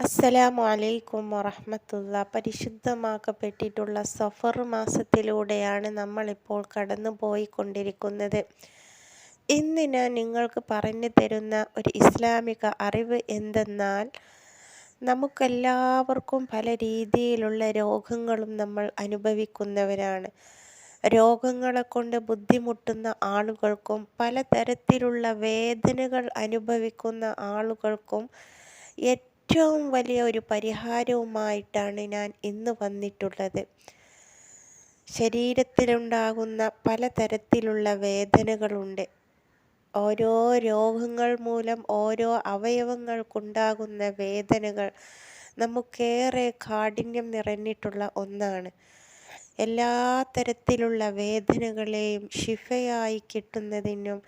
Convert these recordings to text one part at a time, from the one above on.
അസ്സലാമു അലൈക്കും വറഹമത്തുള്ള. പരിശുദ്ധമാക്കപ്പെട്ടിട്ടുള്ള സഫർ മാസത്തിലൂടെയാണ് നമ്മളിപ്പോൾ കടന്നു പോയിക്കൊണ്ടിരിക്കുന്നത് ഇന്ന് ഞാൻ നിങ്ങൾക്ക് പറഞ്ഞു തരുന്ന ഒരു ഇസ്ലാമിക അറിവ് എന്തെന്നാൽ നമുക്കെല്ലാവർക്കും പല രീതിയിലുള്ള രോഗങ്ങളും നമ്മൾ അനുഭവിക്കുന്നവരാണ്. രോഗങ്ങളെ കൊണ്ട് ബുദ്ധിമുട്ടുന്ന ആളുകൾക്കും പലതരത്തിലുള്ള വേദനകൾ അനുഭവിക്കുന്ന ആളുകൾക്കും ഏറ്റവും വലിയ ഒരു പരിഹാരവുമായിട്ടാണ് ഞാൻ ഇന്ന് വന്നിട്ടുള്ളത്. ശരീരത്തിലുണ്ടാകുന്ന പലതരത്തിലുള്ള വേദനകളുണ്ട്. ഓരോ രോഗങ്ങൾ മൂലം ഓരോ അവയവങ്ങൾക്കുണ്ടാകുന്ന വേദനകൾ നമുക്കേറെ കാഠിന്യം നിറഞ്ഞിട്ടുള്ള ഒന്നാണ്. എല്ലാ തരത്തിലുള്ള വേദനകളെയും ശിഫയായി കിട്ടുന്നതിനും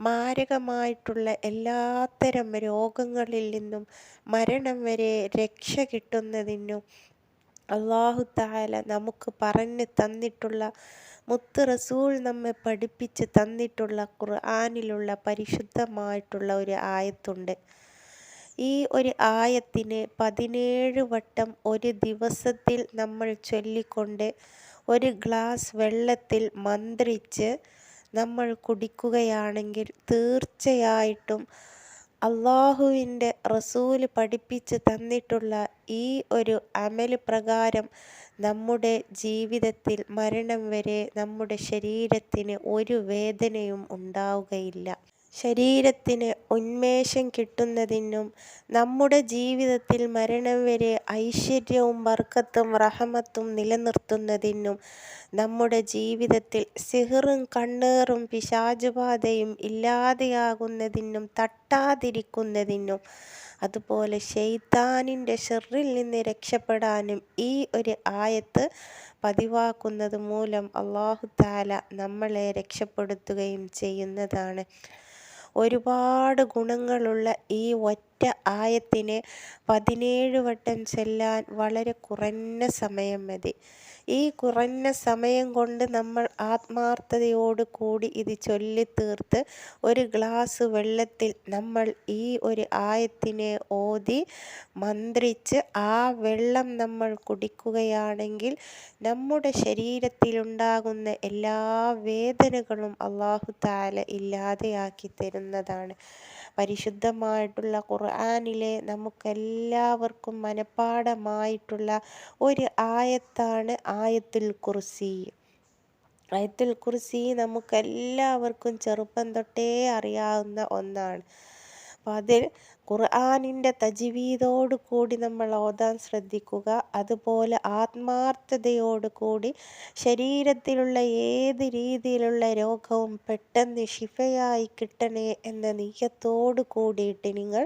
മാരകമായിട്ടുള്ള എല്ലാത്തരം രോഗങ്ങളിൽ നിന്നും മരണം വരെ രക്ഷ കിട്ടുന്നതിനും അള്ളാഹു താല നമുക്ക് പറഞ്ഞു തന്നിട്ടുള്ള മുത്ത് റസൂൾ നമ്മെ പഠിപ്പിച്ച് തന്നിട്ടുള്ള ഖുർആാനിലുള്ള പരിശുദ്ധമായിട്ടുള്ള ഒരു ആയത്തുണ്ട്. ഈ ഒരു ആയത്തിന് പതിനേഴ് വട്ടം ഒരു ദിവസത്തിൽ നമ്മൾ ചൊല്ലിക്കൊണ്ട് ഒരു ഗ്ലാസ് വെള്ളത്തിൽ മന്ത്രിച്ച് നമ്മൾ കുടിക്കുകയാണെങ്കിൽ തീർച്ചയായിട്ടും അള്ളാഹുവിന്റെ റസൂൽ പഠിപ്പിച്ച് തന്നിട്ടുള്ള ഈ ഒരു അമൽ പ്രകാരം നമ്മുടെ ജീവിതത്തിൽ മരണം വരെ നമ്മുടെ ശരീരത്തിന് ഒരു വേദനയും ഉണ്ടാവുകയില്ല. ശരീരത്തിന് ഉന്മേഷം കിട്ടുന്നതിനും നമ്മുടെ ജീവിതത്തിൽ മരണം വരെ ഐശ്വര്യവും വർക്കത്തും റഹമത്തും നിലനിർത്തുന്നതിനും നമ്മുടെ ജീവിതത്തിൽ സിഹറും കണ്ണേറും പിശാചുബാധയും ഇല്ലാതെയാകുന്നതിനും തട്ടാതിരിക്കുന്നതിനും അതുപോലെ ഷെയ്ത്താനിന്റെ ഷെറിൽ നിന്ന് രക്ഷപ്പെടാനും ഈ ഒരു ആയത്ത് പതിവാക്കുന്നത് മൂലം അള്ളാഹു താല നമ്മളെ രക്ഷപ്പെടുത്തുകയും ചെയ്യുന്നതാണ്. ഒരുപാട് ഗുണങ്ങളുള്ള ഈ ഒറ്റ ആയത്തിന് പതിനേഴ് വട്ടം ചെല്ലാൻ വളരെ കുറഞ്ഞ സമയം മതി. ഈ കുറഞ്ഞ സമയം കൊണ്ട് നമ്മൾ ആത്മാർത്ഥതയോട് കൂടി ഇത് ചൊല്ലിത്തീർത്ത് ഒരു ഗ്ലാസ് വെള്ളത്തിൽ നമ്മൾ ഈ ഒരു ആയത്തിനെ ഓതി മന്ത്രിച്ച് ആ വെള്ളം നമ്മൾ കുടിക്കുകയാണെങ്കിൽ നമ്മുടെ ശരീരത്തിലുണ്ടാകുന്ന എല്ലാ വേദനകളും അള്ളാഹു താല ഇല്ലാതെയാക്കി തരുന്നതാണ്. പരിശുദ്ധമായിട്ടുള്ള ഖുർആാനിലെ നമുക്കെല്ലാവർക്കും മനഃപ്പാടമായിട്ടുള്ള ഒരു ആയത്താണ് ആയത്തുൽ കുർസി. ആയത്തുൽ കുർസി നമുക്കെല്ലാവർക്കും ചെറുപ്പം തൊട്ടേ അറിയാവുന്ന ഒന്നാണ്. അപ്പം അതിൽ ഖുർആാനിന്റെ കൂടി നമ്മൾ ഓതാൻ ശ്രദ്ധിക്കുക. അതുപോലെ ആത്മാർത്ഥതയോട് കൂടി ശരീരത്തിലുള്ള ഏത് രീതിയിലുള്ള രോഗവും പെട്ടെന്ന് ശിഫയായി കിട്ടണേ എന്ന നീയത്തോടു കൂടിയിട്ട് നിങ്ങൾ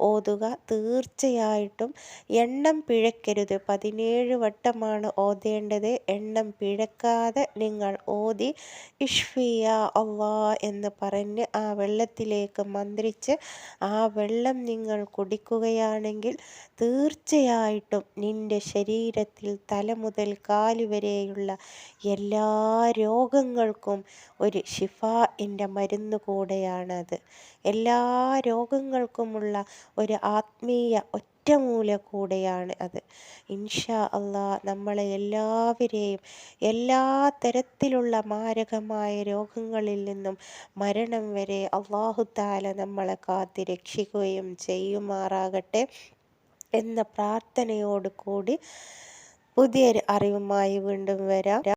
ഓതുക. തീർച്ചയായിട്ടും എണ്ണം പിഴക്കരുത് പതിനേഴ് വട്ടമാണ് ഓതേണ്ടത്. എണ്ണം പിഴക്കാതെ നിങ്ങൾ ഓതി ഇഷ്ഫിയ അള്ളാ എന്ന് പറഞ്ഞ് ആ വെള്ളത്തിലേക്ക് മന്ത്രിച്ച് ആ വെള്ളം നിങ്ങൾ കുടിക്കുകയാണെങ്കിൽ തീർച്ചയായിട്ടും നിന്റെ ശരീരത്തിൽ തല മുതൽ കാൽ വരെയുള്ള എല്ലാ രോഗങ്ങൾക്കും ഒരു ഷിഫാഇന്റെ മരുന്ന് കൂടെയാണത്. എല്ലാ രോഗങ്ങൾക്കുമുള്ള ഒരു ആത്മീയ ഒറ്റമൂല കൂടെയാണ് അത്. ഇൻഷാ അള്ളാ നമ്മളെ എല്ലാവരെയും എല്ലാ തരത്തിലുള്ള മാരകമായ രോഗങ്ങളിൽ നിന്നും മരണം വരെ അള്ളാഹു താല നമ്മളെ കാത്തി രക്ഷിക്കുകയും ചെയ്യുമാറാകട്ടെ എന്ന പ്രാർത്ഥനയോട് കൂടി പുതിയൊരു അറിവുമായി വീണ്ടും വരാം.